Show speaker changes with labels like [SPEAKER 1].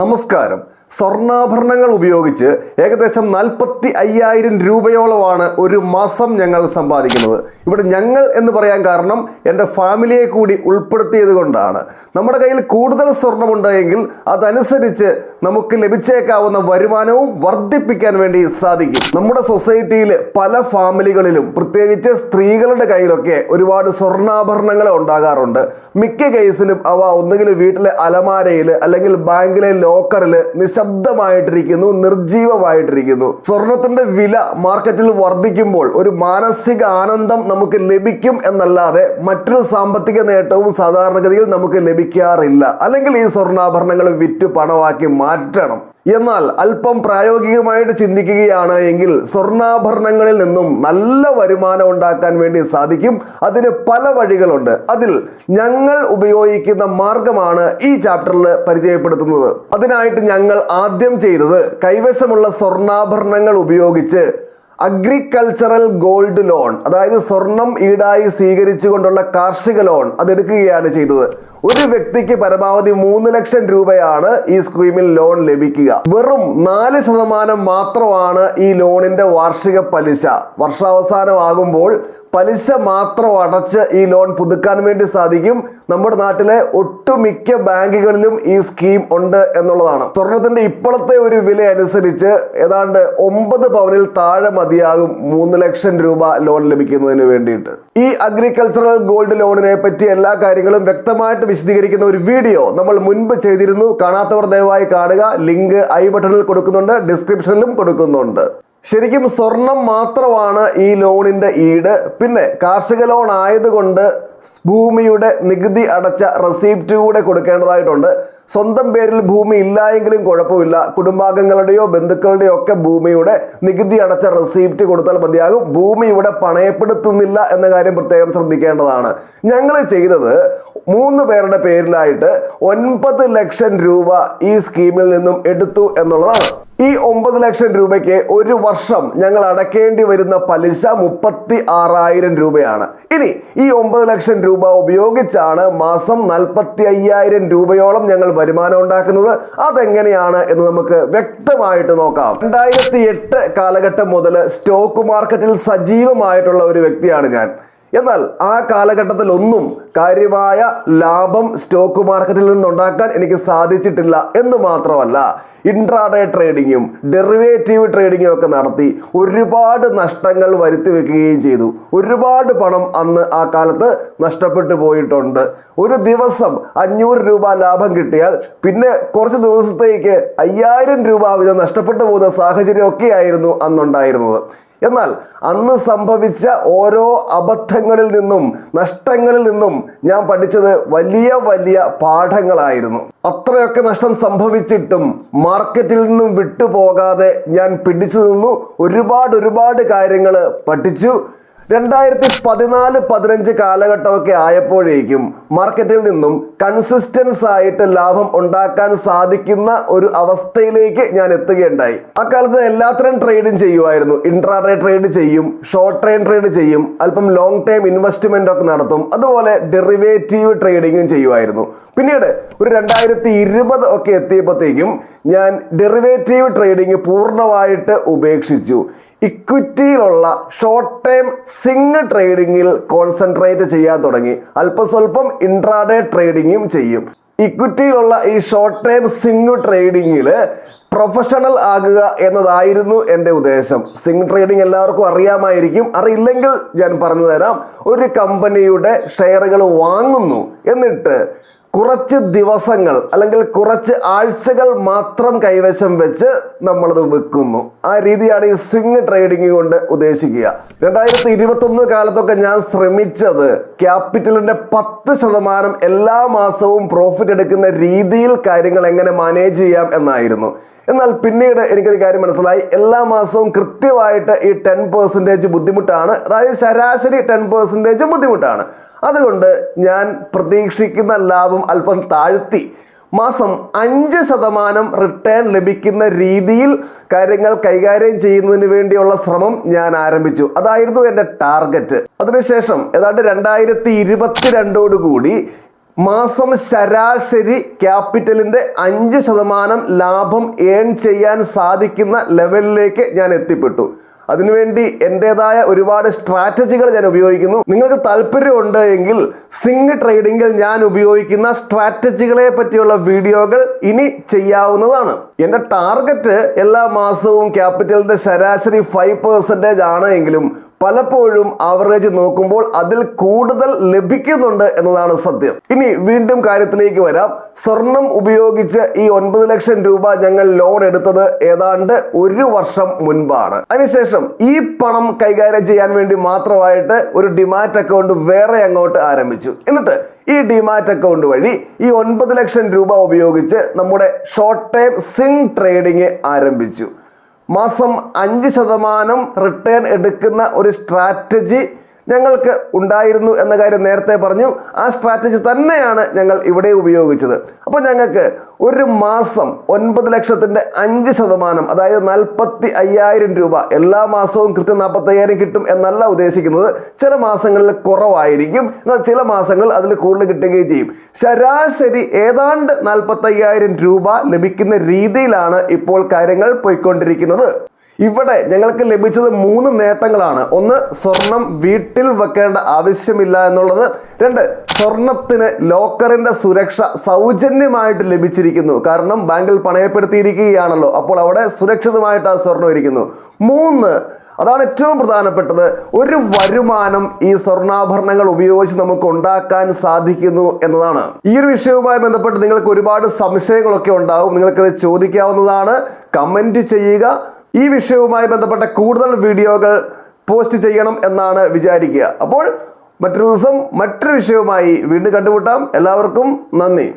[SPEAKER 1] നമസ്കാരം. സ്വർണാഭരണങ്ങൾ ഉപയോഗിച്ച് ഏകദേശം നാൽപ്പത്തി അയ്യായിരം രൂപയോളമാണ് ഒരു മാസം ഞങ്ങൾ സമ്പാദിക്കുന്നത്. ഇവിടെ ഞങ്ങൾ എന്ന് പറയാൻ കാരണം എന്റെ ഫാമിലിയെ കൂടി ഉൾപ്പെടുത്തിയത് കൊണ്ടാണ്. നമ്മുടെ കയ്യിൽ കൂടുതൽ സ്വർണമുണ്ടെങ്കിൽ അതനുസരിച്ച് നമുക്ക് ലഭിച്ചേക്കാവുന്ന വരുമാനവും വർദ്ധിപ്പിക്കാൻ വേണ്ടി സാധിക്കും. നമ്മുടെ സൊസൈറ്റിയിൽ പല ഫാമിലികളിലും പ്രത്യേകിച്ച് സ്ത്രീകളുടെ കയ്യിലൊക്കെ ഒരുപാട് സ്വർണാഭരണങ്ങൾ ഉണ്ടാകാറുണ്ട്. മിക്ക കേസിലും അവ ഒന്നുകിൽ വീട്ടിലെ അലമാരയിൽ അല്ലെങ്കിൽ ബാങ്കിലെ ലോക്കറിൽ നിശബ്ദമായിട്ടിരിക്കുന്നു നിർജീവമായിട്ടിരിക്കുന്നു സ്വർണത്തിന്റെ വില മാർക്കറ്റിൽ വർദ്ധിക്കുമ്പോൾ ഒരു മാനസിക ആനന്ദം നമുക്ക് ലഭിക്കും എന്നല്ലാതെ മറ്റൊരു സാമ്പത്തിക നേട്ടവും സാധാരണഗതിയിൽ നമുക്ക് ലഭിക്കാറില്ല. അല്ലെങ്കിൽ ഈ സ്വർണാഭരണങ്ങൾ വിറ്റ് പണമാക്കി മാറ്റണം. എന്നാൽ അല്പം പ്രായോഗികമായിട്ട് ചിന്തിക്കുകയാണ് എങ്കിൽ സ്വർണാഭരണങ്ങളിൽ നിന്നും നല്ല വരുമാനം ഉണ്ടാക്കാൻ വേണ്ടി സാധിക്കും. അതിന് പല വഴികളുണ്ട്. അതിൽ ഞങ്ങൾ ഉപയോഗിക്കുന്ന മാർഗമാണ് ഈ ചാപ്റ്ററിൽ പരിചയപ്പെടുത്തുന്നത്. അതിനായിട്ട് ഞങ്ങൾ ആദ്യം ചെയ്തത് കൈവശമുള്ള സ്വർണാഭരണങ്ങൾ ഉപയോഗിച്ച് അഗ്രികൾച്ചറൽ ഗോൾഡ് ലോൺ അതായത് സ്വർണം ഈടായി സ്വീകരിച്ചുകൊണ്ടുള്ള കാർഷിക ലോൺ അതെടുക്കുകയാണ് ചെയ്തത്. ഒരു വ്യക്തിക്ക് പരമാവധി മൂന്ന് ലക്ഷം രൂപയാണ് ഈ സ്കീമിൽ ലോൺ ലഭിക്കുക. വെറും നാല് ശതമാനം മാത്രമാണ് ഈ ലോണിന്റെ വാർഷിക പലിശ. വർഷാവസാനമാകുമ്പോൾ പലിശ മാത്രം അടച്ച് ഈ ലോൺ പുതുക്കാൻ വേണ്ടി സാധിക്കും. നമ്മുടെ നാട്ടിലെ ഒട്ടുമിക്ക ബാങ്കുകളിലും ഈ സ്കീം ഉണ്ട് എന്നുള്ളതാണ്. സ്വർണത്തിന്റെ ഇപ്പോഴത്തെ ഒരു വില അനുസരിച്ച് ഏതാണ്ട് ഒമ്പത് പവനിൽ താഴെ മതിയാകും മൂന്ന് ലക്ഷം രൂപ ലോൺ ലഭിക്കുന്നതിന് വേണ്ടിയിട്ട്. ഈ അഗ്രികൾച്ചറൽ ഗോൾഡ് ലോണിനെ പറ്റി എല്ലാ കാര്യങ്ങളും വ്യക്തമായിട്ട് വിശദീകരിക്കുന്ന ഒരു വീഡിയോ നമ്മൾ മുൻപ് ചെയ്തിരുന്നു. കാണാത്തവർ ദയവായി കാണുക. ലിങ്ക് ഐ ബട്ടണിൽ കൊടുക്കുന്നുണ്ട്. ഡിസ്ക്രിപ്ഷനിലും കൊടുക്കുന്നുണ്ട്. ശരിക്കും സ്വർണം മാത്രമാണ് ഈ ലോണിന്റെ ഈട്. പിന്നെ കാർഷിക ലോൺ ആയതുകൊണ്ട് ഭൂമിയുടെ നികുതി അടച്ച റെസീപ്റ്റ് കൂടെ കൊടുക്കേണ്ടതായിട്ടുണ്ട്. സ്വന്തം പേരിൽ ഭൂമി ഇല്ല എങ്കിലും കുഴപ്പമില്ല. കുടുംബാംഗങ്ങളുടെയോ ബന്ധുക്കളുടെയോ ഒക്കെ ഭൂമിയുടെ നികുതി അടച്ച റെസീപ്റ്റ് കൊടുത്താൽ മതിയാകും. ഭൂമി ഇവിടെ പണയപ്പെടുത്തുന്നില്ല എന്ന കാര്യം പ്രത്യേകം ശ്രദ്ധിക്കേണ്ടതാണ്. ഞങ്ങൾ ചെയ്തത് മൂന്ന് പേരുടെ പേരിലായിട്ട് ഒൻപത് ലക്ഷം രൂപ ഈ സ്കീമിൽ നിന്നും എടുത്തു എന്നുള്ളതാണ്. ഈ ഒമ്പത് ലക്ഷം രൂപയ്ക്ക് ഒരു വർഷം ഞങ്ങൾ അടക്കേണ്ടി വരുന്ന പലിശ മുപ്പത്തി ആറായിരം രൂപയാണ്. ഇനി ഈ ഒമ്പത് ലക്ഷം രൂപ ഉപയോഗിച്ചാണ് മാസം നാൽപ്പത്തി അയ്യായിരം രൂപയോളം ഞങ്ങൾ വരുമാനം ഉണ്ടാക്കുന്നത്. അതെങ്ങനെയാണ് എന്ന് നമുക്ക് വ്യക്തമായിട്ട് നോക്കാം. രണ്ടായിരത്തി എട്ട് കാലഘട്ടം മുതൽ സ്റ്റോക്ക് മാർക്കറ്റിൽ സജീവമായിട്ടുള്ള ഒരു വ്യക്തിയാണ് ഞാൻ. എന്നാൽ ആ കാലഘട്ടത്തിൽ ഒന്നും കാര്യമായ ലാഭം സ്റ്റോക്ക് മാർക്കറ്റിൽ നിന്നുണ്ടാക്കാൻ എനിക്ക് സാധിച്ചിട്ടില്ല എന്ന് മാത്രമല്ല ഇൻട്രാഡേ ട്രേഡിങ്ങും ഡെറിവേറ്റീവ് ട്രേഡിങ്ങും ഒക്കെ നടത്തി ഒരുപാട് നഷ്ടങ്ങൾ വരുത്തി വെക്കുകയും ചെയ്തു. ഒരുപാട് പണം അന്ന് ആ കാലത്ത് നഷ്ടപ്പെട്ടു പോയിട്ടുണ്ട്. ഒരു ദിവസം അഞ്ഞൂറ് രൂപ ലാഭം കിട്ടിയാൽ പിന്നെ കുറച്ച് ദിവസത്തേക്ക് അയ്യായിരം രൂപ വീതം നഷ്ടപ്പെട്ടു പോകുന്ന സാഹചര്യമൊക്കെയായിരുന്നു അന്നുണ്ടായിരുന്നത്. എന്നാൽ അന്ന് സംഭവിച്ച ഓരോ അബദ്ധങ്ങളിൽ നിന്നും നഷ്ടങ്ങളിൽ നിന്നും ഞാൻ പഠിച്ചത് വലിയ വലിയ പാഠങ്ങളായിരുന്നു. അത്രയൊക്കെ നഷ്ടം സംഭവിച്ചിട്ടും മാർക്കറ്റിൽ നിന്നും വിട്ടുപോകാതെ ഞാൻ പിടിച്ചു നിന്നു. ഒരുപാട് ഒരുപാട് കാര്യങ്ങൾ പഠിച്ചു. രണ്ടായിരത്തി പതിനാല് പതിനഞ്ച് കാലഘട്ടമൊക്കെ ആയപ്പോഴേക്കും മാർക്കറ്റിൽ നിന്നും കൺസിസ്റ്റൻസ് ആയിട്ട് ലാഭം ഉണ്ടാക്കാൻ സാധിക്കുന്ന ഒരു അവസ്ഥയിലേക്ക് ഞാൻ എത്തുകയുണ്ടായി. അക്കാലത്ത് എല്ലാത്തരം ട്രേഡും ചെയ്യുമായിരുന്നു. ഇൻട്രാഡേ ട്രേഡ് ചെയ്യും ഷോർട്ട് ടൈം ട്രേഡ് ചെയ്യും അല്പം ലോങ് ടൈം ഇൻവെസ്റ്റ്മെന്റ് ഒക്കെ നടത്തും അതുപോലെ ഡെറിവേറ്റീവ് ട്രേഡിങ്ങും ചെയ്യുമായിരുന്നു. പിന്നീട് ഒരു രണ്ടായിരത്തി ഇരുപത് ഒക്കെ എത്തിയപ്പോഴത്തേക്കും ഞാൻ ഡെറിവേറ്റീവ് ട്രേഡിങ് പൂർണമായിട്ട് ഉപേക്ഷിച്ചു. ഇക്വിറ്റിയിലുള്ള ഷോർട്ട് ടൈം സിംഗ് ട്രേഡിങ്ങിൽ കോൺസെൻട്രേറ്റ് ചെയ്യാൻ തുടങ്ങി. അല്പസ്വല്പം ഇൻട്രാഡേ ട്രേഡിങ്ങും ചെയ്യും. ഇക്വിറ്റിയിലുള്ള ഈ ഷോർട്ട് ടൈം സിംഗ് ട്രേഡിങ്ങിൽ പ്രൊഫഷണൽ ആകുക എന്നതായിരുന്നു എന്റെ ഉദ്ദേശം. സിംഗ് ട്രേഡിംഗ് എല്ലാവർക്കും അറിയാമായിരിക്കും. അറിയില്ലെങ്കിൽ ഞാൻ പറഞ്ഞു തരാം ഒരു കമ്പനിയുടെ ഷെയറുകൾ വാങ്ങുന്നു എന്നിട്ട് കുറച്ച് ദിവസങ്ങൾ അല്ലെങ്കിൽ കുറച്ച് ആഴ്ചകൾ മാത്രം കൈവശം വെച്ച് നമ്മളത് വെക്കുന്നു. ആ രീതിയാണ് ഈ സ്വിങ് ട്രേഡിംഗ് കൊണ്ട് ഉദ്ദേശിക്കുക. രണ്ടായിരത്തി ഇരുപത്തൊന്ന് കാലത്തൊക്കെ ഞാൻ ശ്രമിച്ചത് ക്യാപിറ്റലിന്റെ പത്ത് ശതമാനം എല്ലാ മാസവും പ്രോഫിറ്റ് എടുക്കുന്ന രീതിയിൽ കാര്യങ്ങൾ എങ്ങനെ മാനേജ് ചെയ്യാം എന്നായിരുന്നു. എന്നാൽ പിന്നീട് എനിക്കൊരു കാര്യം മനസ്സിലായി. എല്ലാ മാസവും കൃത്യമായിട്ട് ഈ ടെൻ പെർസെന്റേജ് ബുദ്ധിമുട്ടാണ്. അതായത് ശരാശരി ടെൻ പെർസെന്റേജ് ബുദ്ധിമുട്ടാണ്. അതുകൊണ്ട് ഞാൻ പ്രതീക്ഷിക്കുന്ന ലാഭം അല്പം താഴ്ത്തി. മാസം അഞ്ച് ശതമാനം റിട്ടേൺ ലഭിക്കുന്ന രീതിയിൽ കാര്യങ്ങൾ കൈകാര്യം ചെയ്യുന്നതിന് വേണ്ടിയുള്ള ശ്രമം ഞാൻ ആരംഭിച്ചു. അതായിരുന്നു എന്റെ ടാർഗറ്റ് അതിനുശേഷം ഏതാണ്ട് രണ്ടായിരത്തി ഇരുപത്തിരണ്ടോടുകൂടി മാസം ശരാശരി ക്യാപിറ്റലിന്റെ അഞ്ച് ശതമാനം ലാഭം ഏൺ ചെയ്യാൻ സാധിക്കുന്ന ലെവലിലേക്ക് ഞാൻ എത്തിപ്പെട്ടു. അതിനുവേണ്ടി എന്റെതായ ഒരുപാട് സ്ട്രാറ്റജികൾ ഞാൻ ഉപയോഗിക്കുന്നു. നിങ്ങൾക്ക് താല്പര്യമുണ്ട് എങ്കിൽ സിംഗ് ട്രേഡിങ്ങിൽ ഞാൻ ഉപയോഗിക്കുന്ന സ്ട്രാറ്റജികളെ പറ്റിയുള്ള വീഡിയോകൾ ഇനി ചെയ്യാവുന്നതാണ്. എന്റെ ടാർഗറ്റ് എല്ലാ മാസവും ക്യാപിറ്റലിന്റെ ശരാശരി ഫൈവ് പെർസെന്റേജ് ആണ് എങ്കിലും പലപ്പോഴും ആവറേജ് നോക്കുമ്പോൾ അതിൽ കൂടുതൽ ലഭിക്കുന്നുണ്ട് എന്നതാണ് സത്യം. ഇനി വീണ്ടും കാര്യത്തിലേക്ക് വരാം. സ്വർണം ഉപയോഗിച്ച് ഈ ഒൻപത് ലക്ഷം രൂപ ഞങ്ങൾ ലോൺ എടുത്തത് ഏതാണ്ട് ഒരു വർഷം മുൻപാണ്. അതിനുശേഷം ഈ പണം കൈകാര്യം ചെയ്യാൻ വേണ്ടി മാത്രമായിട്ട് ഒരു ഡിമാറ്റ് അക്കൗണ്ട് വേറെ അങ്ങോട്ട് ആരംഭിച്ചു. എന്നിട്ട് ഈ ഡിമാറ്റ് അക്കൗണ്ട് വഴി ഈ ഒൻപത് ലക്ഷം രൂപ ഉപയോഗിച്ച് നമ്മുടെ ഷോർട്ട് ടൈം സിങ് ട്രേഡിംഗ് ആരംഭിച്ചു. മാസം അഞ്ച് ശതമാനം റിട്ടേൺ എടുക്കുന്ന ഒരു സ്ട്രാറ്റജി ഞങ്ങൾക്ക് ഉണ്ടായിരുന്നു എന്ന കാര്യം നേരത്തെ പറഞ്ഞു. ആ സ്ട്രാറ്റജി തന്നെയാണ് ഞങ്ങൾ ഇവിടെ ഉപയോഗിച്ചത്. അപ്പോൾ ഞങ്ങൾക്ക് ഒരു മാസം ഒൻപത് ലക്ഷത്തിന്റെ അഞ്ച് ശതമാനം അതായത് നാൽപ്പത്തി അയ്യായിരം രൂപ എല്ലാ മാസവും കൃത്യം നാൽപ്പത്തയ്യായിരം കിട്ടും എന്നല്ല ഉദ്ദേശിക്കുന്നത്. ചില മാസങ്ങളിൽ കുറവായിരിക്കും. എന്നാൽ ചില മാസങ്ങൾ അതിൽ കൂടുതൽ കിട്ടുകയും ചെയ്യും. ശരാശരി ഏതാണ്ട് നാൽപ്പത്തയ്യായിരം രൂപ ലഭിക്കുന്ന രീതിയിലാണ് ഇപ്പോൾ കാര്യങ്ങൾ പോയിക്കൊണ്ടിരിക്കുന്നത്. ഇവിടെ ഞങ്ങൾക്ക് ലഭിച്ചത് മൂന്ന് നേട്ടങ്ങളാണ്. ഒന്ന് സ്വർണം വീട്ടിൽ വെക്കേണ്ട ആവശ്യമില്ല എന്നുള്ളത്. രണ്ട് സ്വർണത്തിന് ലോക്കറിന്റെ സുരക്ഷ സൗജന്യമായിട്ട് ലഭിച്ചിരിക്കുന്നു. കാരണം ബാങ്കിൽ പണയപ്പെടുത്തിയിരിക്കുകയാണല്ലോ. അപ്പോൾ അവിടെ സുരക്ഷിതമായിട്ട് ആ സ്വർണം ഇരിക്കുന്നു. മൂന്ന് അതാണ് ഏറ്റവും പ്രധാനപ്പെട്ടത്. ഒരു വരുമാനം ഈ സ്വർണാഭരണങ്ങൾ ഉപയോഗിച്ച് നമുക്ക് ഉണ്ടാക്കാൻ സാധിക്കുന്നു എന്നതാണ്. ഈ ഒരു വിഷയവുമായി ബന്ധപ്പെട്ട് നിങ്ങൾക്ക് ഒരുപാട് സംശയങ്ങളൊക്കെ ഉണ്ടാവും. നിങ്ങൾക്കത് ചോദിക്കാവുന്നതാണ്. കമന്റ് ചെയ്യുക. ഈ വിഷയവുമായി ബന്ധപ്പെട്ട കൂടുതൽ വീഡിയോകൾ പോസ്റ്റ് ചെയ്യണം എന്നാണ് വിചാരിക്കുക. അപ്പോൾ മറ്റൊരു ദിവസം മറ്റൊരു വിഷയവുമായി വീണ്ടും കണ്ടുമുട്ടാം. എല്ലാവർക്കും നന്ദി.